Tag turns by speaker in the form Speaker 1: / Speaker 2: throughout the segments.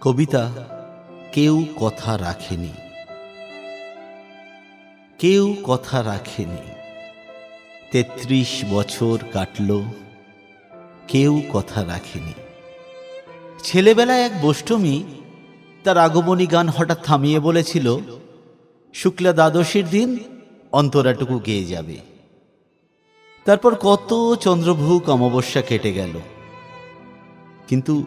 Speaker 1: কবিতা কেউ কথা রাখেনি। কেউ কথা রাখেনি। তেত্রিশ বছর কাটল, কেউ কথা রাখেনি। ছেলেবেলায় এক বষ্টমী তার আগমনী গান হঠাৎ থামিয়ে বলেছিল, শুক্লা দ্বাদশীর দিন অন্তরাটুকু গেয়ে যাবে। তারপর কত চন্দ্রভূক অমাবস্যা কেটে গেল। কিন্তু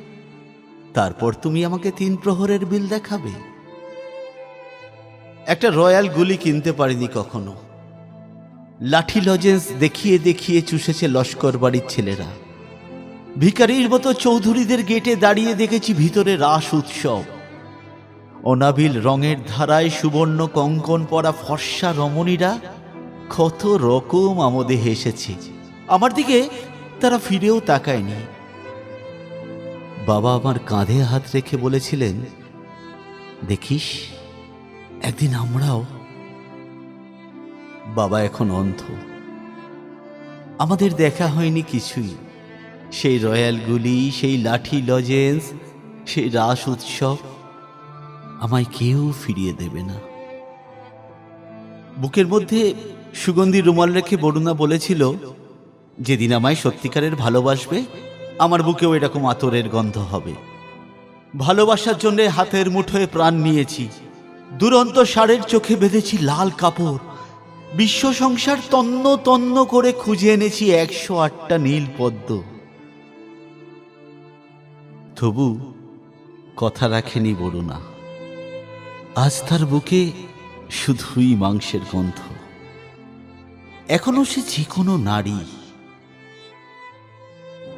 Speaker 1: তারপর তুমি আমাকে তিন প্রহরের বিল দেখাবে। একটা রয়্যাল গুলি কিনতে পারিনি কখনো। লাঠি লজেন্স দেখিয়ে দেখিয়ে চুষেছে লস্কর বাড়ির ছেলেরা। ভিকারির মতো চৌধুরীদের গেটে দাঁড়িয়ে দেখেছি ভিতরে রাস উৎসব। অনাবিল রঙের ধারায় সুবর্ণ কঙ্কন পরা ফর্সা রমণীরা কত রকম আমোদে হেসেছে। আমার দিকে তারা ফিরেও তাকায়নি। বাবা আমার কাঁধে হাত রেখে বলেছিলেন, দেখিস, একদিন আমরাও বাবা এখন অন্ধ। আমাদের দেখা হয়নি কিছুই। সেই রয়্যালগুলি সেই লাঠি লজেন্স, সেই রাস উৎসব, আমায় কেউ ফিরিয়ে দেবে না। বুকের মধ্যে সুগন্ধি রুমাল রেখে বরুণা বলেছিল, যেদিন আমায় সত্যিকারের ভালোবাসবে আমার বুকেও এরকম আতরের গন্ধ হবে। ভালোবাসার জন্য হাতের মুঠোয় প্রাণ নিয়েছি। দুরন্ত সারের চোখে বেঁধেছি লাল কাপড়। বিশ্ব সংসার তন্ন তন্ন করে খুঁজে এনেছি একশো আটটা নীল পদ্ম। তবু কথা রাখেনি বরুণা। আজ তার বুকে শুধুই মাংসের গন্ধ। এখনও সে যে কোনো নারী